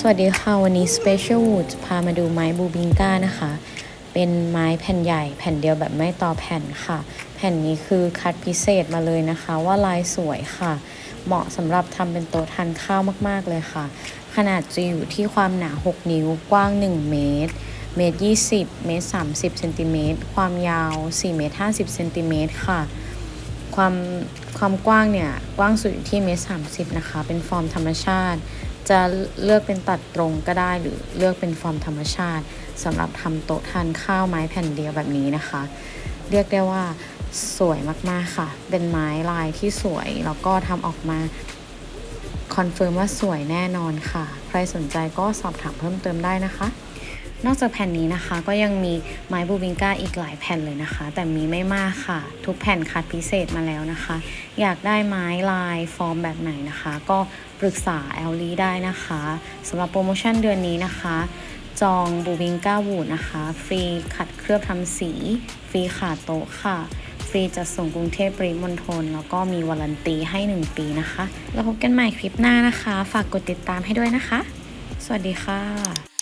สวัสดีค่ะ วันนี้ Special Wood พามาดูไม้บูบิงก้านะคะ เป็นไม้แผ่นใหญ่แผ่นเดียวแบบไม่ต่อแผ่นค่ะ แผ่นนี้คือคัดพิเศษมาเลยนะคะ ว่าลายสวยค่ะ เหมาะสำหรับทำเป็นโต๊ะทานข้าวมากๆเลยค่ะ ขนาดจะอยู่ที่ความหนา 6 นิ้วกว้าง 1 เมตรเมตร20เมตร30เซนติเมตรความยาว4เมตร50เซนติเมตรค่ะ ความความกว้างเนี่ย กว้างสุดอยู่ที่เมตรสามสิบนะคะ เป็นฟอร์มธรรมชาติ จะเลือกเป็นตัดตรงก็ได้หรือเลือกเป็นฟอร์มธรรมชาติสำหรับทำโต๊ะทานข้าวไม้แผ่นเดียวแบบนี้นะคะ เรียกได้ว่าสวยมาก ๆ ค่ะ เป็นไม้ลายที่สวย แล้วก็ทำออกมาคอนเฟิร์มว่าสวยแน่นอนค่ะ ใครสนใจก็สอบถามเพิ่มเติมได้นะคะ นอกจากแผ่นนี้นะคะ ก็ยังมีไม้บูบิงก้าอีกหลายแผ่นเลยนะคะ แต่มีไม่มากค่ะ ทุกแผ่นคัดพิเศษมาแล้วนะคะ อยากได้ไม้ลายฟอร์มแบบไหนนะคะ ก็ปรึกษาแอลลี่ได้นะคะสำหรับโปรโมชั่นเดือนนี้นะคะ จองบูบิงก้าวูดนะคะ ฟรีขัดเคลือบทำสี ฟรีขาโต๊ะค่ะ ฟรีจัดส่งกรุงเทพปริมณฑลแล้วก็มีวารันตีให้ 1 ปีนะคะ แล้วพบกันใหม่คลิปหน้านะคะ ฝากกดติดตามให้ด้วยนะคะ สวัสดีค่ะ